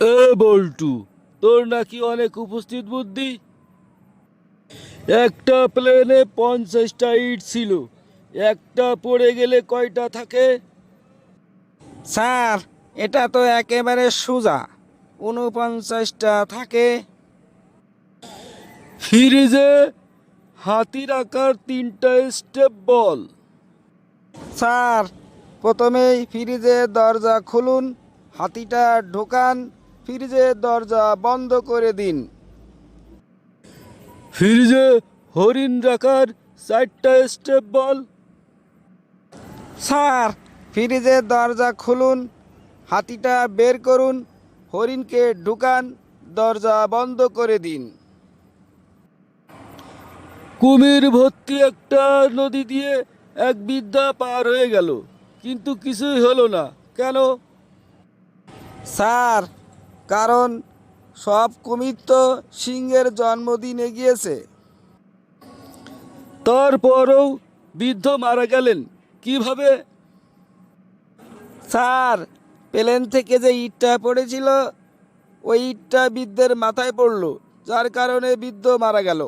এ বল্টু তোর নাকি অনেক উপস্থিত বুদ্ধি? একটা প্লেনে পঞ্চাশটা ইট ছিল একটা পড়ে গেলে কয়টা থাকে? স্যার এটা তো একেবারে সোজা উনপঞ্চাশটা থাকে। ফ্রিজে হাতির আকার তিনটা স্টেপ বল। স্যার প্রথমেই ফ্রিজের দরজা খুলুন হাতিটা ঢোকান ফ্রিজের দরজা বন্ধ করে দিন। ফ্রিজে হরিণ রাখার চারটা স্টেপ বল। স্যার। ফ্রিজের দরজা খুলুন হাতিটা বের করুন হরিণকে ঢুকান দরজা বন্ধ করে দিন। কুমির ভর্তি একটা নদী দিয়ে এক বিদ্যা পার হয়ে গেল কিন্তু কিছুই হলো না। কেন? স্যার কারণ সব কুমির তো সিংহের জন্মদিন এগিয়েছে। তারপরও বৃদ্ধ মারা গেলেন। কীভাবে? স্যার প্লেন থেকে যে ইটটা পড়েছিল ওই ইটটা বৃদ্ধের মাথায় পড়ল যার কারণে বৃদ্ধ মারা গেল।